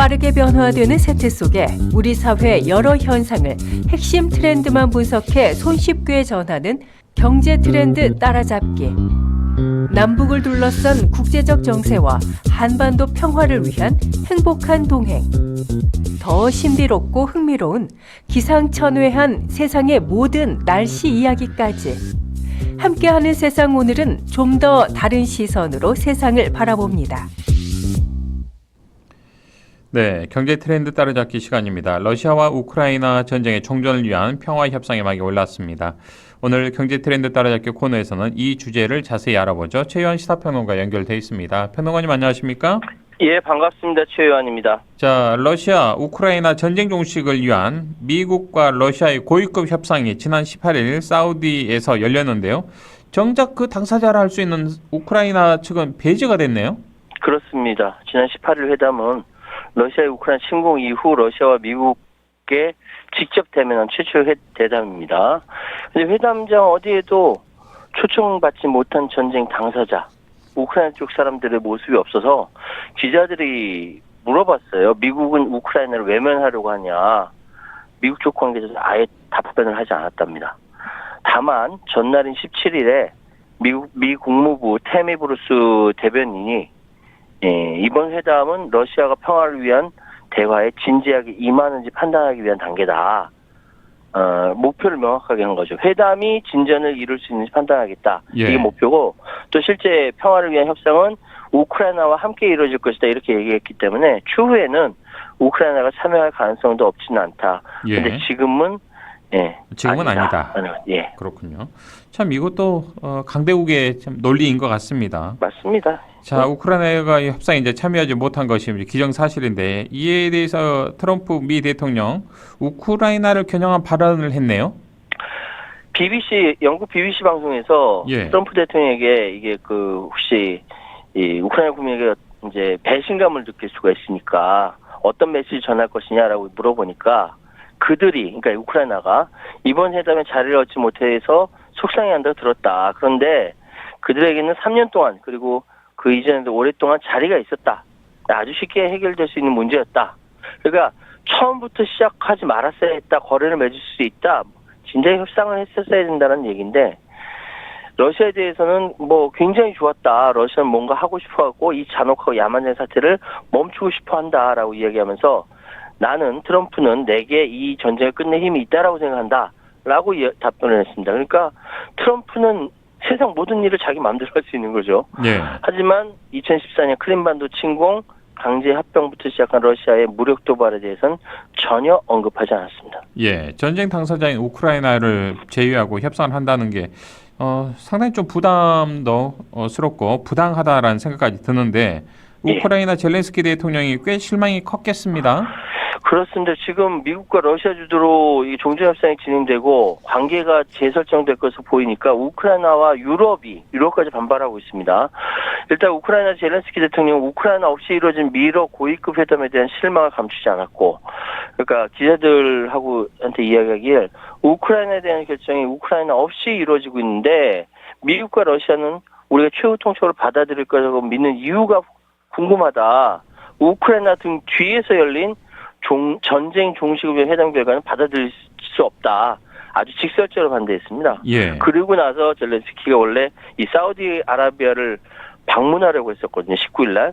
빠르게 변화되는 세태 속에 우리 사회 여러 현상을 핵심 트렌드만 분석해 손쉽게 전하는 경제 트렌드 따라잡기. 남북을 둘러싼 국제적 정세와 한반도 평화를 위한 행복한 동행. 더 신비롭고 흥미로운 기상천외한 세상의 모든 날씨 이야기까지. 함께하는 세상 오늘은 좀 더 다른 시선으로 세상을 바라봅니다. 네, 경제 트렌드 따라잡기 시간입니다. 러시아와 우크라이나 전쟁의 종전을 위한 평화 협상의 막이 올랐습니다. 오늘 경제 트렌드 따라잡기 코너에서는 이 주제를 자세히 알아보죠. 최유한 시사평론가 연결돼 있습니다. 평론가님 안녕하십니까? 예, 반갑습니다. 최요한입니다. 자, 러시아 우크라이나 전쟁 종식을 위한 미국과 러시아의 고위급 협상이 지난 18일 사우디에서 열렸는데요. 정작 그 당사자라 할 수 있는 우크라이나 측은 배제가 됐네요. 그렇습니다. 지난 18일 회담은 러시아의 우크라이나 침공 이후 러시아와 미국의 직접 대면한 최초의 회- 대담입니다. 근데 회담장 어디에도 초청받지 못한 전쟁 당사자, 우크라이나 쪽 사람들의 모습이 없어서 기자들이 물어봤어요. 미국은 우크라이나를 외면하려고 하냐. 미국 쪽 관계자는 아예 답변을 하지 않았답니다. 다만 전날인 17일에 미국 미 국무부 테미 브루스 대변인이 예, 이번 회담은 러시아가 평화를 위한 대화에 진지하게 임하는지 판단하기 위한 단계다. 어, 목표를 명확하게 한 거죠. 회담이 진전을 이룰 수 있는지 판단하겠다. 예. 이게 목표고 또 실제 평화를 위한 협상은 우크라이나와 함께 이루어질 것이다 이렇게 얘기했기 때문에 추후에는 우크라이나가 참여할 가능성도 없지는 않다. 예. 근데 지금은 예 지금은 아니다. 아니, 예 그렇군요. 참 이것도 어, 강대국의 참 논리인 것 같습니다. 맞습니다. 자, 우크라이나가 이 협상에 이제 참여하지 못한 것이 기정사실인데 이에 대해서 트럼프 미 대통령 우크라이나를 겨냥한 발언을 했네요. BBC 영국 BBC 방송에서 예. 트럼프 대통령에게 이게 그 혹시 이 우크라이나 국민에게 이제 배신감을 느낄 수가 있으니까 어떤 메시지 전할 것이냐라고 물어보니까 그들이 그러니까 우크라이나가 이번 회담에 자리를 얻지 못해서 속상해한다고 들었다. 그런데 그들에게는 3년 동안 그리고 그 이전에도 오랫동안 자리가 있었다. 아주 쉽게 해결될 수 있는 문제였다. 그러니까 처음부터 시작하지 말았어야 했다. 거래를 맺을 수 있다. 진작에 협상을 했었어야 된다는 얘기인데 러시아에 대해서는 뭐 굉장히 좋았다. 러시아는 뭔가 하고 싶어 하고 이 잔혹하고 야만적인 사태를 멈추고 싶어 한다라고 이야기하면서 나는 트럼프는 내게 이 전쟁을 끝낼 힘이 있다라고 생각한다. 라고 이- 답변을 했습니다. 그러니까 트럼프는 세상 모든 일을 자기 마음대로 할 수 있는 거죠. 예. 하지만 2014년 크림반도 침공, 강제 합병부터 시작한 러시아의 무력 도발에 대해서는 전혀 언급하지 않았습니다. 예. 전쟁 당사자인 우크라이나를 제외하고 협상을 한다는 게 어, 상당히 좀 부담도 어, 스럽고 부당하다라는 생각까지 드는데 예. 우크라이나 젤렌스키 대통령이 꽤 실망이 컸겠습니다. 그렇습니다. 지금 미국과 러시아 주도로 이 종전 협상이 진행되고 관계가 재설정될 것으로 보이니까 우크라이나와 유럽이 유럽까지 반발하고 있습니다. 일단 우크라이나 젤렌스키 대통령 우크라이나 없이 이루어진 미러 고위급 회담에 대한 실망을 감추지 않았고, 그러니까 기자들하고 한테 이야기하길 우크라이나에 대한 결정이 우크라이나 없이 이루어지고 있는데 미국과 러시아는 우리가 최후 통첩을 받아들일 거라고 믿는 이유가 궁금하다. 우크라이나 등 뒤에서 열린 종, 전쟁 종식의 회담 결과는 받아들일 수 없다. 아주 직설적으로 반대했습니다. 예. 그리고 나서 젤렌스키가 원래 이 사우디아라비아를 방문하려고 했었거든요. 19일 날.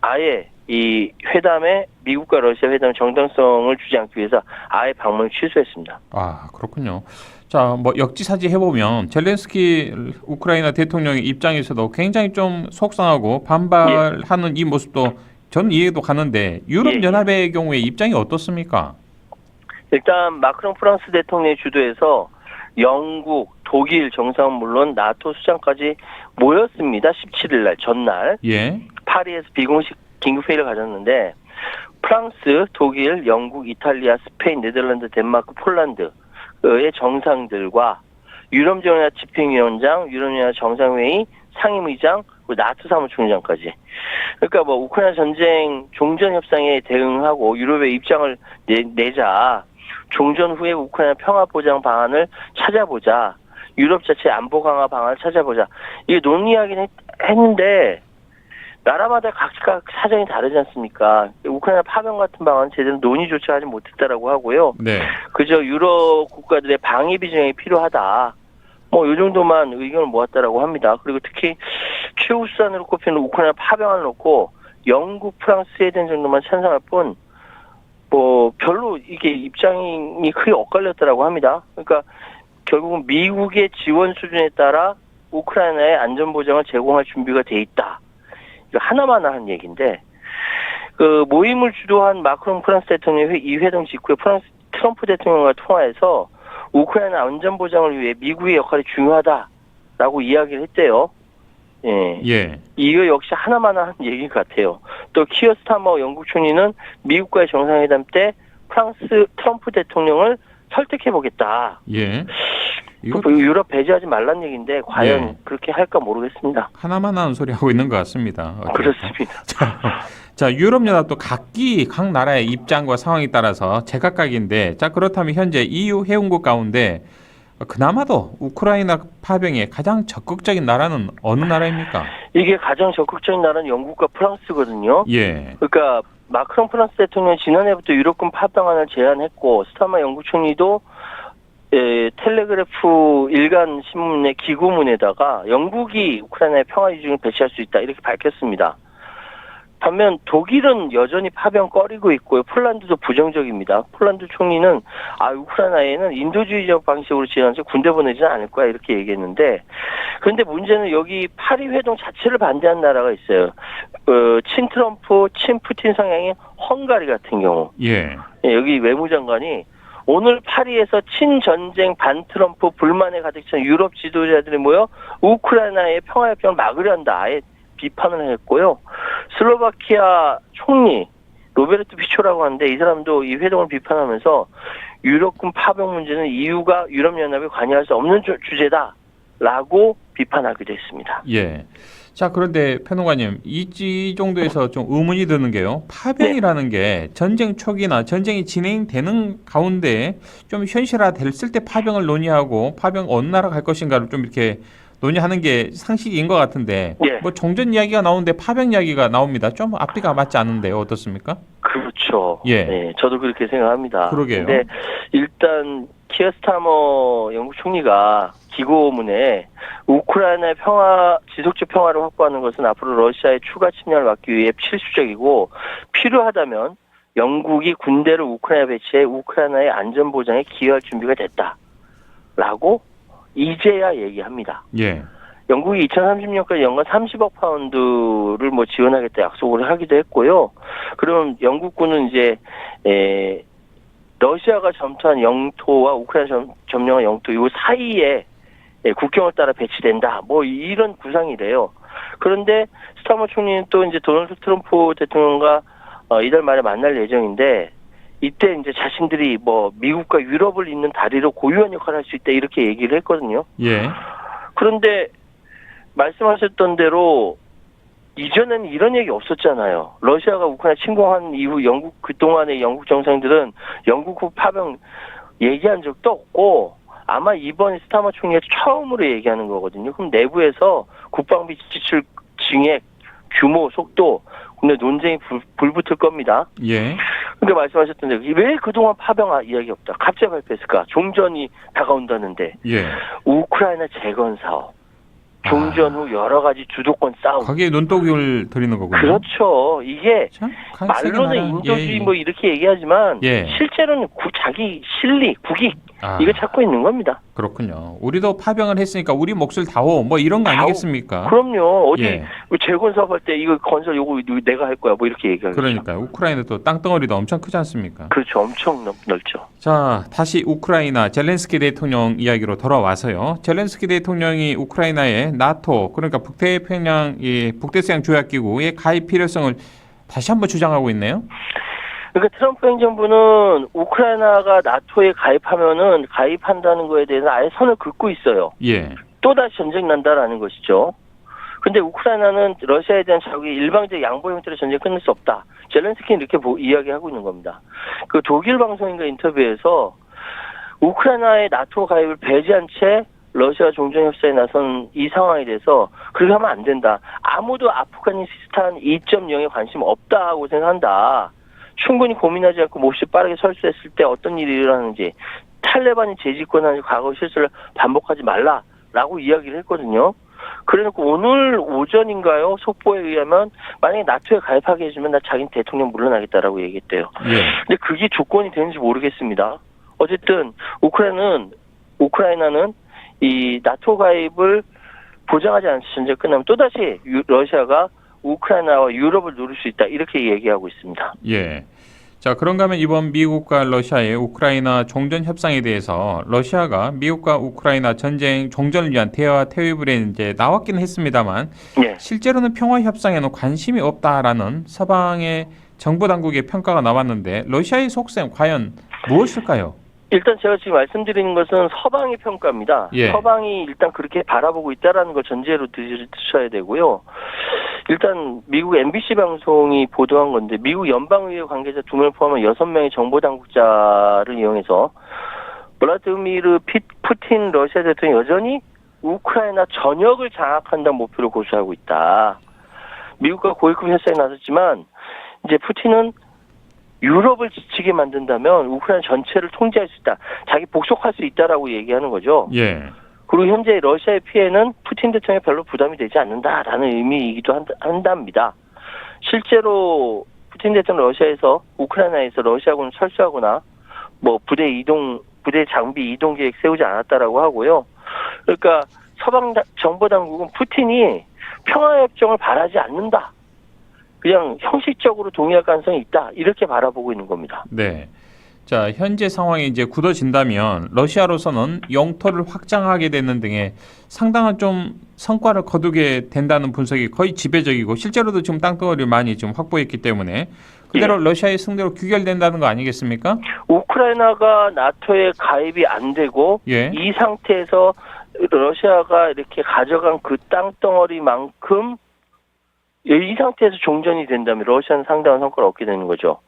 아예 이 회담에 미국과 러시아 회담 정당성을 주지 않기 위해서 아예 방문을 취소했습니다. 아 그렇군요. 자, 뭐 역지사지 해보면 젤렌스키 우크라이나 대통령의 입장에서도 굉장히 좀 속상하고 반발하는 이 모습도 저는 이해도 가는데 유럽 예. 연합의 경우에 입장이 어떻습니까? 일단 마크롱 프랑스 대통령의 주도에서 영국, 독일 정상은 물론 나토 수장까지 모였습니다. 17일 날 전날. 예, 파리에서 비공식 긴급 회의를 가졌는데 프랑스, 독일, 영국, 이탈리아, 스페인, 네덜란드, 덴마크, 폴란드의 정상들과 유럽연합 집행위원장, 유럽연합 정상회의 상임의장, 그리고 나토 사무총장까지. 그러니까 뭐 우크라이나 전쟁 종전 협상에 대응하고 유럽의 입장을 내, 내자. 종전 후에 우크라이나 평화 보장 방안을 찾아보자. 유럽 자체 안보 강화 방안을 찾아보자. 이게 논의하긴 했, 했는데 나라마다 각각 사정이 다르지 않습니까? 우크라이나 파병 같은 방안은 제대로 논의조차 하지 못했다라고 하고요. 네. 그저 유럽 국가들의 방위 비전이 필요하다. 뭐이 정도만 의견을 모았다라고 합니다. 그리고 특히 최우수산으로 꼽히는 우크라이나 파병을 놓고 영국, 프랑스, 스웨덴 정도만 찬성할 뿐, 뭐 별로 이게 입장이 크게 엇갈렸다라고 합니다. 그러니까 결국은 미국의 지원 수준에 따라 우크라이나의 안전 보장을 제공할 준비가 돼 있다. 이거 하나만 한 얘기인데 그 모임을 주도한 마크롱 프랑스 대통령이 이 회동 직후에 프랑스 트럼프 대통령과 통화해서 우크라이나 안전 보장을 위해 미국의 역할이 중요하다라고 이야기를 했대요. 예. 예. 이거 역시 하나만 한 얘기 같아요. 또 키어 스타머 영국 총리는 미국과의 정상회담 때 프랑스 트럼프 대통령을 설득해 보겠다. 예. 이거 그 유럽 배제하지 말란 얘기인데 과연 예. 그렇게 할까 모르겠습니다. 하나만 하는 소리 하고 있는 것 같습니다. 어쨌든. 그렇습니다. 자, 유럽연합도 각기 각 나라의 입장과 상황에 따라서 제각각인데, 자 그렇다면 현재 EU 회원국 가운데 그나마도 우크라이나 파병에 가장 적극적인 나라는 어느 나라입니까? 이게 가장 적극적인 나라는 영국과 프랑스거든요. 예, 그러니까 마크롱 프랑스 대통령 이 지난해부터 유럽군 파병안을 제안했고 스타마 영국 총리도 에, 텔레그래프 일간 신문의 기고문에다가 영국이 우크라이나의 평화 유지를 배치할 수 있다 이렇게 밝혔습니다. 반면 독일은 여전히 파병 꺼리고 있고요. 폴란드도 부정적입니다. 폴란드 총리는 아 우크라이나에는 인도주의적 방식으로 지원해서 군대 보내지는 않을 거야 이렇게 얘기했는데 그런데 문제는 여기 파리 회동 자체를 반대한 나라가 있어요. 어, 친 트럼프, 친 푸틴 성향의 헝가리 같은 경우 예, 예, 여기 외무장관이 오늘 파리에서 친전쟁 반 트럼프 불만에 가득 찬 유럽 지도자들이 모여 우크라이나의 평화협정을 막으려 한다. 아예 비판을 했고요. 슬로바키아 총리 로베르트 피초라고 하는데 이 사람도 이 회동을 비판하면서 유럽군 파병 문제는 EU가 유럽연합에 관여할 수 없는 주- 주제다라고 비판하기도 했습니다. 예. 자 그런데 평론가님 이, 이 정도에서 좀 의문이 드는 게요. 파병이라는 게 전쟁 초기나 전쟁이 진행되는 가운데 좀 현실화 됐을 때 파병을 논의하고 파병 어느 나라 갈 것인가를 좀 이렇게 논의하는 게 상식인 것 같은데 예. 뭐 종전 이야기가 나오는데 파병 이야기가 나옵니다. 좀 앞뒤가 맞지 않는데요. 어떻습니까? 그렇죠. 예. 네, 저도 그렇게 생각합니다. 그러게요. 근데 일단 키어 스타머 영국 총리가 기고문에 우크라이나의 평화 지속적 평화를 확보하는 것은 앞으로 러시아의 추가 침략을 막기 위해 필수적이고 필요하다면 영국이 군대를 우크라이나 배치해 우크라이나의 안전 보장에 기여할 준비가 됐다라고 이제야 얘기합니다. 예. 영국이 2030년까지 연간 30억 파운드를 뭐 지원하겠다 약속을 하기도 했고요. 그러면 영국군은 이제 에, 러시아가 점토한 영토와 우크라이나 점, 점령한 영토 이 사이에 예, 국경을 따라 배치된다. 뭐 이런 구상이래요. 그런데 스타머 총리는 또 이제 도널드 트럼프 대통령과 어, 이달 말에 만날 예정인데 이때 이제 자신들이 뭐 미국과 유럽을 잇는 다리로 고유한 역할을 할 수 있다 이렇게 얘기를 했거든요. 예. 그런데 말씀하셨던 대로 이전에는 이런 얘기 없었잖아요. 러시아가 우크라이나 침공한 이후 영국 그동안의 영국 정상들은 영국 파병 얘기한 적도 없고 아마 이번 스타머 총리가 처음으로 얘기하는 거거든요. 그럼 내부에서 국방비 지출 증액 규모 속도 근데 논쟁이 불, 불 붙을 겁니다. 예. 근데 말씀하셨던 대로 왜 그동안 파병 아- 이야기 없다. 갑자기 발표했을까? 종전이 다가온다는데 예. 우크라이나 재건 사업, 종전 후 여러 가지 주도권 싸움. 거기에 눈독을 들이는 거군요. 그렇죠. 이게 말로는 인도주의 예, 예. 뭐 이렇게 얘기하지만 예. 실제로는 구- 자기 실리, 국익 아. 이거 찾고 있는 겁니다. 그렇군요. 우리도 파병을 했으니까 우리 몫을 다오 뭐 이런 거. 아니겠습니까? 그럼요. 어디 예. 재건 사업할 때 이거 건설 요거 내가 할 거야 뭐 이렇게 얘기하죠. 그러니까 우크라이나도 땅덩어리도 엄청 크지 않습니까? 그렇죠. 엄청 넓, 넓죠. 자, 다시 우크라이나 젤렌스키 대통령 이야기로 돌아와서요. 젤렌스키 대통령이 우크라이나의 나토 그러니까 북태평양 이 북대서양 조약 기구의 가입 필요성을 다시 한번 주장하고 있네요. 그러니까 트럼프 행정부는 우크라이나가 나토에 가입하면은 가입한다는 거에 대해서 아예 선을 긋고 있어요. 예. 또다시 전쟁 난다라는 것이죠. 근데 우크라이나는 러시아에 대한 자국의 일방적 양보 형태로 전쟁 끝낼 수 없다. 젤렌스키는 이렇게 보- 이야기하고 있는 겁니다. 그 독일 방송인가 인터뷰에서 우크라이나의 나토 가입을 배제한 채 러시아 종전 협상에 나선 이 상황에 대해서 그렇게 하면 안 된다. 아무도 아프가니스탄 2.0에 관심 없다고 생각한다. 충분히 고민하지 않고 몹시 빠르게 설수했을 때 어떤 일이 일어나는지 탈레반이 재집권하는 과거 실수를 반복하지 말라라고 이야기를 했거든요. 그래놓고 오늘 오전인가요? 속보에 의하면 만약에 나토에 가입하게 해주면 나 자기는 대통령 물러나겠다라고 얘기했대요. 예. 근데 그게 조건이 되는지 모르겠습니다. 어쨌든 우크라이나는 우크라이나는 이 나토 가입을 보장하지 않은 전쟁 끝나면 또다시 유- 러시아가 우크라이나와 유럽을 누를 수 있다 이렇게 얘기하고 있습니다. 예. 자, 그런가 하면 이번 미국과 러시아의 우크라이나 종전 협상에 대해서 러시아가 미국과 우크라이나 전쟁 종전을 위한 대화 태위불에 이제 나왔긴 했습니다만 예. 실제로는 평화 협상에는 관심이 없다라는 서방의 정부 당국의 평가가 나왔는데 러시아의 속셈 과연 무엇일까요? 일단 제가 지금 말씀드리는 것은 서방의 평가입니다. 예. 서방이 일단 그렇게 바라보고 있다라는 걸 전제로 드- 드셔야 되고요. 일단 미국 MBC 방송이 보도한 건데 미국 연방의회 관계자 두 명을 포함한 여섯 명의 정보 당국자를 이용해서 블라드미르 피- 푸틴 러시아 대통령이 여전히 우크라이나 전역을 장악한다는 목표를 고수하고 있다. 미국과 고위급 협상에 나섰지만 이제 푸틴은 유럽을 지치게 만든다면 우크라이나 전체를 통제할 수 있다. 자기 복속할 수 있다라고 얘기하는 거죠. 예. 그리고 현재 러시아의 피해는 푸틴 대통령에 별로 부담이 되지 않는다라는 의미이기도 한답니다. 실제로 푸틴 대통령 러시아에서 우크라이나에서 러시아군을 철수하거나 뭐 부대 이동 부대 장비 이동 계획 세우지 않았다라고 하고요. 그러니까 서방 다- 정보 당국은 푸틴이 평화 협정을 바라지 않는다. 그냥 형식적으로 동의할 가능성이 있다. 이렇게 바라보고 있는 겁니다. 네. 자, 현재 상황이 이제 굳어진다면 러시아로서는 영토를 확장하게 되는 등의 상당한 좀 성과를 거두게 된다는 분석이 거의 지배적이고 실제로도 지금 땅덩어리를 많이 좀 확보했기 때문에 그대로 러시아의 승대로 규결된다는 거 아니겠습니까? 우크라이나가 나토에 가입이 안 되고 예. 이 상태에서 러시아가 이렇게 가져간 그 땅덩어리만큼 이 상태에서 종전이 된다면 러시아는 상당한 성과를 얻게 되는 거죠.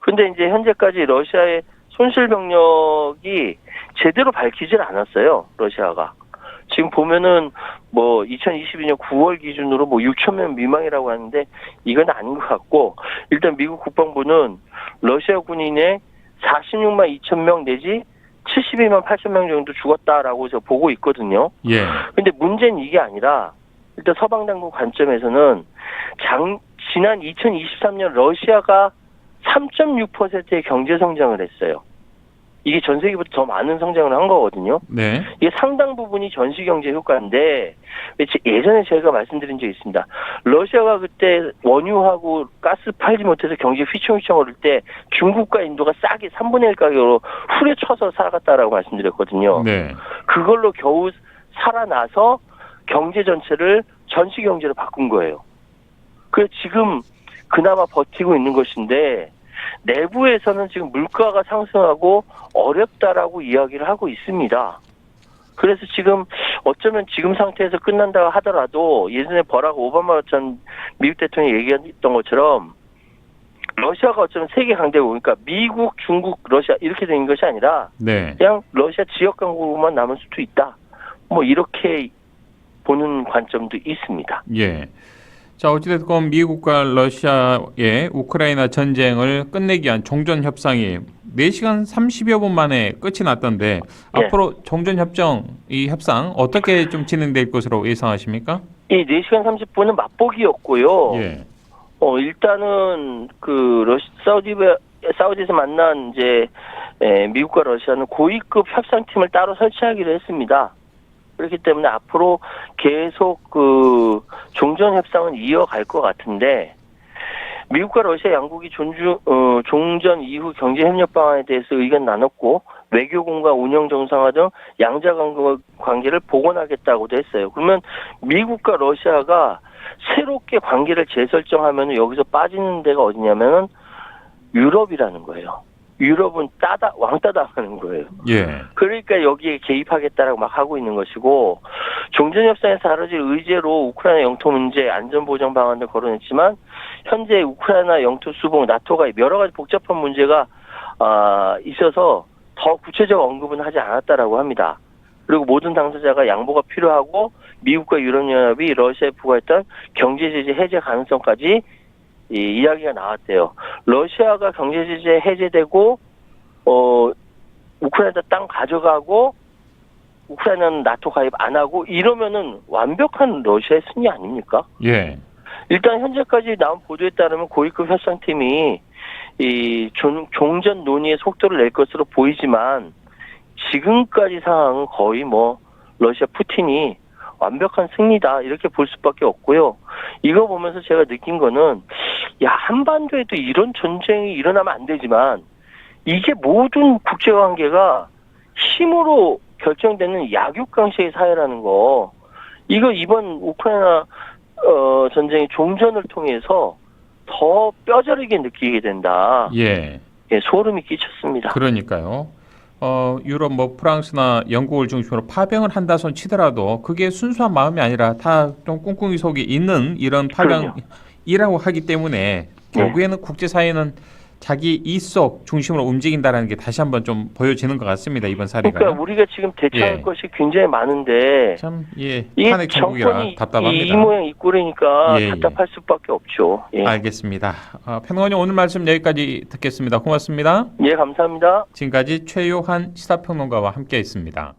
근데 이제 현재까지 러시아의 손실 병력이 제대로 밝히질 않았어요. 러시아가. 지금 보면은 뭐 2022년 9월 기준으로 뭐 6천 명 미만이라고 하는데 이건 아닌 것 같고 일단 미국 국방부는 러시아 군인의 46만 2천 명 내지 72만 8천 명 정도 죽었다라고 저 보고 있거든요. 예. 근데 문제는 이게 아니라 일단 서방 당국 관점에서는 장 지난 2023년 러시아가 3.6%의 경제 성장을 했어요. 이게 전 세계보다 더 많은 성장을 한 거거든요. 네. 이게 상당 부분이 전시 경제 효과인데 예전에 제가 말씀드린 적이 있습니다. 러시아가 그때 원유하고 가스 팔지 못해서 경제 휘청휘청 오를 때 중국과 인도가 싸게 3분의 1 가격으로 후려쳐서 살아갔다라고 말씀드렸거든요. 네. 그걸로 겨우 살아나서 경제 전체를 전시 경제로 바꾼 거예요. 그래서 지금 그나마 버티고 있는 것인데 내부에서는 지금 물가가 상승하고 어렵다라고 이야기를 하고 있습니다. 그래서 지금 어쩌면 지금 상태에서 끝난다고 하더라도 예전에 버락 오바마 전 미국 대통령이 얘기했던 것처럼 러시아가 어쩌면 세계 강대국 그러니까 미국, 중국, 러시아 이렇게 된 것이 아니라 네. 그냥 러시아 지역 강국만 남을 수도 있다. 뭐 이렇게 보는 관점도 있습니다. 예. 자, 어찌됐건 미국과 러시아의 우크라이나 전쟁을 끝내기 위한 종전 협상이 4시간 30여 분 만에 끝이 났던데 예. 앞으로 종전 협정 이 협상 어떻게 좀 진행될 것으로 예상하십니까? 이 4시간 30분은 맛보기였고요. 예. 어, 일단은 그 러시 사우디 사우디에서 만난 이제 에, 미국과 러시아는 고위급 협상팀을 따로 설치하기로 했습니다. 그렇기 때문에 앞으로 계속 그 종전 협상은 이어갈 것 같은데 미국과 러시아 양국이 존중 어, 종전 이후 경제 협력 방안에 대해서 의견 나눴고 외교 공간 운영 정상화 등 양자 관계- 관계를 복원하겠다고도 했어요. 그러면 미국과 러시아가 새롭게 관계를 재설정하면 여기서 빠지는 데가 어디냐면은 유럽이라는 거예요. 유럽은 따다 왕따 당하는 거예요. 예. 그러니까 여기에 개입하겠다라고 막 하고 있는 것이고 종전 협상에서 다뤄질 의제로 우크라이나 영토 문제 안전 보장 방안을 거론했지만 현재 우크라이나 영토 수복 나토가 여러 가지 복잡한 문제가 아, 있어서 더 구체적 언급은 하지 않았다라고 합니다. 그리고 모든 당사자가 양보가 필요하고 미국과 유럽연합이 러시아에 부과했던 경제 제재 해제 가능성까지 이 이야기가 나왔대요. 러시아가 경제 제재 해제되고 어 우크라이나 땅 가져가고 우크라이나는 나토 가입 안 하고 이러면은 완벽한 러시아의 승리 아닙니까? 예. 일단 현재까지 나온 보도에 따르면 고위급 협상팀이 이 종, 종전 논의의 속도를 낼 것으로 보이지만 지금까지 상황은 거의 뭐 러시아 푸틴이 완벽한 승리다 이렇게 볼 수밖에 없고요. 이거 보면서 제가 느낀 거는 야 한반도에도 이런 전쟁이 일어나면 안 되지만 이게 모든 국제 관계가 힘으로 결정되는 약육강식의 사회라는 거 이거 이번 우크라이나 어, 전쟁의 종전을 통해서 더 뼈저리게 느끼게 된다. 예. 예, 소름이 끼쳤습니다. 그러니까요. 어, 유럽 뭐 프랑스나 영국을 중심으로 파병을 한다 손 치더라도 그게 순수한 마음이 아니라 다 좀 꿍꿍이 속에 있는 이런 파병 이라고 하기 때문에 결국에는 국제사회는 자기 이속 중심으로 움직인다라는 게 다시 한번 좀 보여지는 것 같습니다. 이번 사례가. 그러니까 우리가 지금 대처할 예. 것이 굉장히 많은데 참 예. 이 탄핵 정국이라 정권이 이, 답답합니다. 이 모양 이 꼴이니까 예, 예. 답답할 수밖에 없죠. 예, 알겠습니다. 어, 평론가님 오늘 말씀 여기까지 듣겠습니다. 고맙습니다. 예 감사합니다. 지금까지 최요한 시사평론가와 함께했습니다.